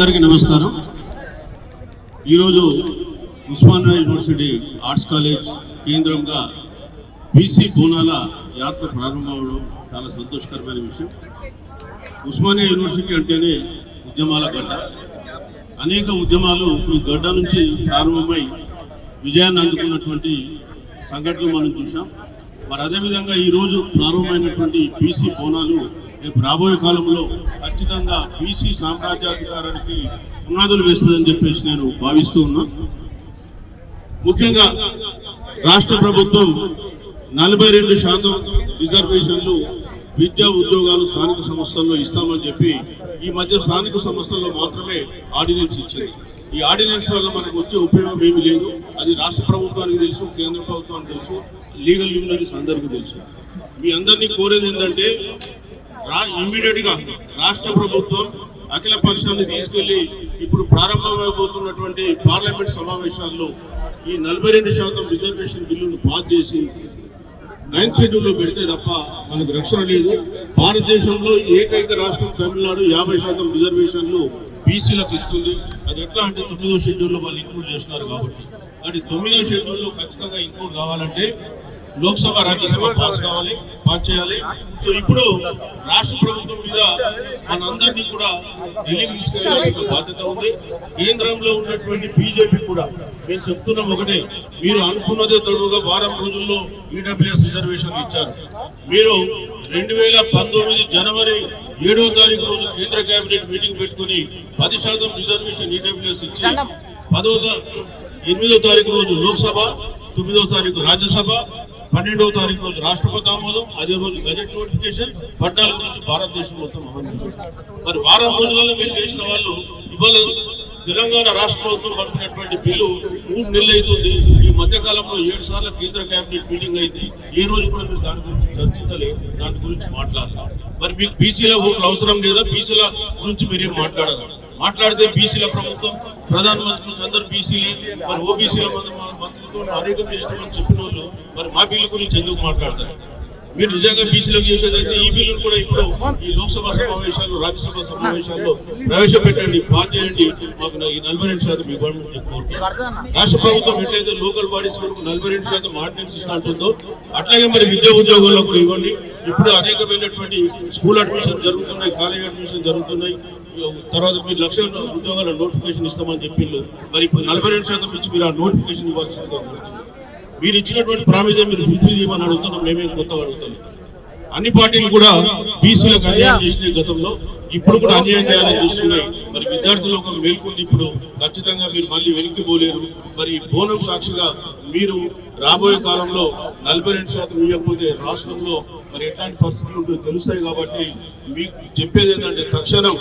అందరికీ నమస్కారం. ఈరోజు ఉస్మానియా యూనివర్సిటీ ఆర్ట్స్ కాలేజ్ కేంద్రంగా బీసీ బోనాల యాత్ర ప్రారంభమవడం చాలా సంతోషకరమైన విషయం. ఉస్మానియా యూనివర్సిటీ అంటేనే ఉద్యమాల గడ్డ. అనేక ఉద్యమాలు ఈ గడ్డ నుంచి ప్రారంభమై విజయాన్ని అందుకున్నటువంటి సంఘటనలు మనం చూసాం మరి అదేవిధంగా ఈరోజు ప్రారంభమైనటువంటి బీసీ బోనాలు రేపు రాబోయే కాలంలో ఖచ్చితంగా బీసీ సామ్రాజ్యాధికారానికి పునాదులు వేస్తుందని చెప్పేసి నేను భావిస్తూ ఉన్నా. ముఖ్యంగా రాష్ట్ర ప్రభుత్వం నలభై రెండు శాతం రిజర్వేషన్లు విద్యా ఉద్యోగాలు స్థానిక సంస్థల్లో ఇస్తామని చెప్పి ఈ మధ్య స్థానిక సంస్థల్లో మాత్రమే ఆర్డినెన్స్ ఇచ్చింది. ఈ ఆర్డినెన్స్ వల్ల మనకు వచ్చే ఉపయోగం ఏమీ లేదు. అది రాష్ట్ర ప్రభుత్వానికి తెలుసు కేంద్ర ప్రభుత్వానికి తెలుసు లీగల్ యూనియన్స్ అందరికీ తెలుసు. మీ అందరినీ కోరేది ఏంటంటే రా ఇమ్మీడియట్గా రాష్ట్ర ప్రభుత్వం అఖిల పక్షాన్ని తీసుకెళ్ళి ఇప్పుడు ప్రారంభమైపోతున్నటువంటి పార్లమెంట్ సమావేశాల్లో ఈ నలభై రెండు శాతం రిజర్వేషన్ బిల్లును పాస్ చేసి నైన్త్ షెడ్యూల్లో పెడితే తప్ప మనకు రక్షణ లేదు. భారతదేశంలో ఏకైక రాష్ట్రం తమిళనాడు యాభై శాతం రిజర్వేషన్లు బీసీలకు ఇస్తుంది. అది ఎట్లా అంటే తొమ్మిదో షెడ్యూల్లో వాళ్ళు ఇంక్లూడ్ చేస్తున్నారు కాబట్టి. అంటే తొమ్మిదో షెడ్యూల్లో ఖచ్చితంగా ఇంక్లూడ్ కావాలంటే లోక్సభ రాజ్యసభ పాస్ కావాలి పాస్ చేయాలి. సో ఇప్పుడు రాష్ట్ర ప్రభుత్వం మీద మనందరినీ కూడా ఢిల్లీకి తీసుకెళ్ళాల్సిన బాధ్యత ఉంది. కేంద్రంలో ఉన్నటువంటి బీజేపీ కూడా మేము చెప్తున్నాం ఒకటే మీరు అనుకున్నదే తడువుగా వారం రోజుల్లో ఈడబ్ల్యూఎస్ రిజర్వేషన్ ఇచ్చారు. మీరు రెండు వేల పంతొమ్మిది జనవరి ఏడో తారీఖు రోజు కేంద్ర కేబినెట్ మీటింగ్ పెట్టుకుని పది శాతం రిజర్వేషన్ ఈడబ్ల్యూఎస్ ఇచ్చి పదో ఎనిమిదో తారీఖు రోజు లోక్సభ తొమ్మిదో తారీఖు రాజ్యసభ పన్నెండవ తారీఖు రోజు రాష్ట్రపతి ఆమోదం అదే రోజు గజెట్ నోటిఫికేషన్ పద్నాలుగు నుంచి భారతదేశం మొత్తం మరి వారం రోజులలో మీరు చేసిన వాళ్ళు ఇవాళ తెలంగాణ రాష్ట్ర ప్రభుత్వం పంపినటువంటి బిల్లు మూడు నెలలు అవుతుంది. ఈ మధ్య కాలంలో ఏడు సార్లు కేంద్ర కేబినెట్ మీటింగ్ అయింది. ఈ రోజు కూడా మీరు దాని గురించి చర్చించలేదు దాని గురించి మాట్లాడలేదు మరి మీకు బీసీల ఓట్లు అవసరం లేదా? బీసీల గురించి మీరేం మాట్లాడరు. మాట్లాడితే బీసీల ప్రభుత్వం ప్రధానమంత్రి అందరు బీసీలే. మరి ఓబీసీల మంత్రులతో అనేకం చేస్తామని చెప్పిన వాళ్ళు మరి మా బిల్లు గురించి ఎందుకు మాట్లాడతారు? మీరు నిజంగా బీసీలకు చేసేదైతే ఈ బిల్లును కూడా ఇప్పుడు ఈ లోక్సభ సమావేశాలు రాజ్యసభ సమావేశాల్లో ప్రవేశపెట్టండి పాస్ చేయండి. మాకు ఈ నలభై రెండు శాతం ఇవ్వడం కోరుకుంటున్నాను రాష్ట్ర ప్రభుత్వం ఎట్లయితే లోకల్ బాడీస్ వరకు నలభై రెండు శాతం ఆర్డినెన్స్ ఇస్తా ఉంటుందో అట్లాగే మరి విద్యా ఉద్యోగాల్లో కూడా ఇవ్వండి. ఇప్పుడు అనేకమైనటువంటి స్కూల్ అడ్మిషన్ జరుగుతున్నాయి కాలేజ్ అడ్మిషన్ జరుగుతున్నాయి. తర్వాత మీరు లక్షల ఉద్యోగాల నోటిఫికేషన్ ఇస్తామని చెప్పిండ్రు మరి ఇప్పుడు నలభై రెండు శాతం ఇచ్చి మీరు ఆ నోటిఫికేషన్ ఇవ్వాల్సిందిగా మీరు ఇచ్చినటువంటి ప్రామిజం మీరు విధులు చేయమని అడుగుతున్నాం. మేమే కొత్తగా అడుగుతున్నాం. అన్ని పార్టీలు కూడా బీసీలకు అన్యాయం చేసిన గతంలో. ఇప్పుడు కూడా అన్యాయం చేయాలని చూస్తున్నాయి. మరి విద్యార్థులు ఒక మేల్కొంది ఇప్పుడు. ఖచ్చితంగా మీరు మళ్ళీ వెనక్కి పోలేరు. మరి బోనం సాక్షిగా మీరు రాబోయే కాలంలో నలభై రెండు శాతం ఇవ్వకపోతే రాష్ట్రంలో మరి ఎట్లాంటి పరిస్థితులు ఉంటుందో తెలుస్తాయి కాబట్టి మీకు చెప్పేది ఏంటంటే తక్షణం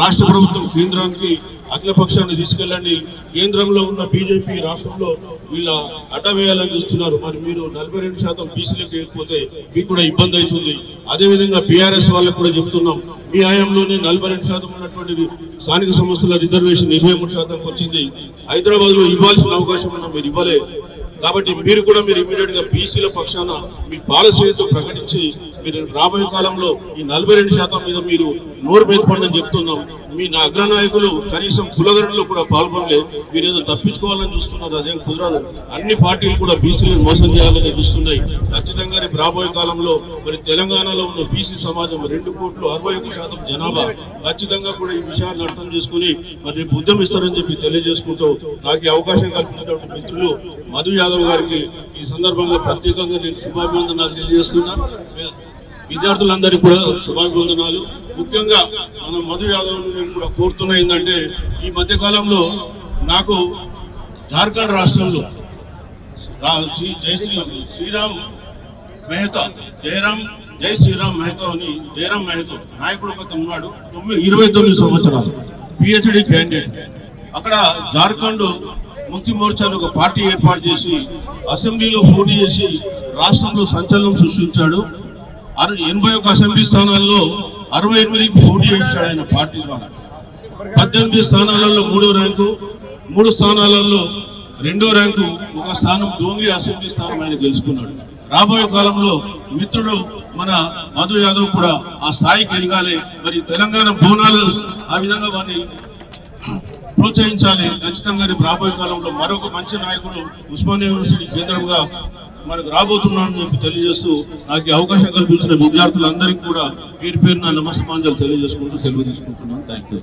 రాష్ట్ర ప్రభుత్వం కేంద్రానికి అఖిలపక్షాన్ని తీసుకెళ్ళండి. కేంద్రంలో ఉన్న బీజేపీ రాష్ట్రంలో వీళ్ళ అడ్డ వేయాలని చూస్తున్నారు. మరి మీరు నలభై రెండు శాతం బీసీలకు వేయకపోతే మీకు కూడా ఇబ్బంది అవుతుంది. అదే విధంగా బీఆర్ఎస్ వాళ్ళకు కూడా చెప్తున్నాం. మీ ఆయంలోనే నలభై రెండు శాతం ఉన్నటువంటి స్థానిక సంస్థల రిజర్వేషన్ ఇరవై మూడు శాతంకి వచ్చింది. హైదరాబాద్లో ఇవ్వాల్సిన అవకాశం మనం మీరు ఇవ్వలేదు కాబట్టి మీరు కూడా మీరు ఇమీడియట్గా బీసీల పక్షాన మీ పాలసీలతో ప్రకటించి మీరు రాబోయే కాలంలో ఈ నలభై రెండు శాతం మీద మీరు నోరు మెదపండి చెప్తున్నాం. మీ నా అగ్రనాయకులు కనీసం కులగరణలో కూడా పాల్గొనలేదు. మీరు ఏదో తప్పించుకోవాలని చూస్తున్నారు. అదేం కుదరదు. అన్ని పార్టీలు కూడా బీసీలను మోసం చేయాలని చూస్తున్నాయి. ఖచ్చితంగా రేపు రాబోయే కాలంలో మరి తెలంగాణలో ఉన్న బీసీ సమాజం రెండు కోట్లు అరవై ఒక్క శాతం జనాభా ఖచ్చితంగా కూడా ఈ విషయాన్ని అర్థం చేసుకుని మరి రేపు ఉద్యమిస్తారని చెప్పి తెలియజేసుకుంటూ నాకు అవకాశం కల్పించినటువంటి మిత్రులు మధు యాదవ్ గారికి ఈ సందర్భంగా ప్రత్యేకంగా నేను శుభాభివందనాలు తెలియజేస్తున్నా. విద్యార్థులందరికీ కూడా శుభాభివందనాలు. ముఖ్యంగా మనం మధు యాదవ్ నేను కూడా కోరుతున్నా ఏంటంటే ఈ మధ్యకాలంలో నాకు జార్ఖండ్ రాష్ట్రంలో రా- శ్రీ జై శ్రీ శ్రీరామ్ మెహతా జయరామ్ జై శ్రీరామ్ మెహతా అని జయరామ్ మెహతో నాయకుడు ఒక ఉన్నాడు తొమ్మిది ఇరవై తొమ్మిది సంవత్సరాలు పిహెచ్డి క్యాండిడేట్. అక్కడ జార్ఖండ్ ముక్తి మోర్చాను ఒక పార్టీ ఏర్పాటు చేసి అసెంబ్లీలో పోటీ చేసి రాష్ట్రంలో సంచలనం సృష్టించాడు. ఎనభై ఒక అసెంబ్లీ స్థానాల్లో అరవై ఎనిమిది పోటీ చేయించాడు ఆయన పార్టీ ద్వారా. పద్దెనిమిది స్థానాలలో మూడో ర్యాంకు మూడు స్థానాలలో రెండో ర్యాంకు ఒక స్థానం డోంగ్రీ అసెంబ్లీ స్థానం ఆయన గెలుచుకున్నాడు. రాబోయే కాలంలో మిత్రుడు మన మధు యాదవ్ కూడా ఆ స్థాయికి ఎదగాలి. మరి తెలంగాణ బోనాలు ఆ విధంగా వారిని ప్రోత్సహించాలి. ఖచ్చితంగా రేపు రాబోయే కాలంలో మరొక మంచి నాయకుడు ఉస్మానియా యూనివర్సిటీ కేంద్రంగా మనకు రాబోతున్నాడని చెప్పి తెలియజేస్తూ నాకు అవకాశం కల్పించిన విద్యార్థులందరికీ కూడా పేరు పేరు నా నమస్మాంజలు తెలియజేసుకుంటూ సెలవు తీసుకుంటున్నాను. Thank you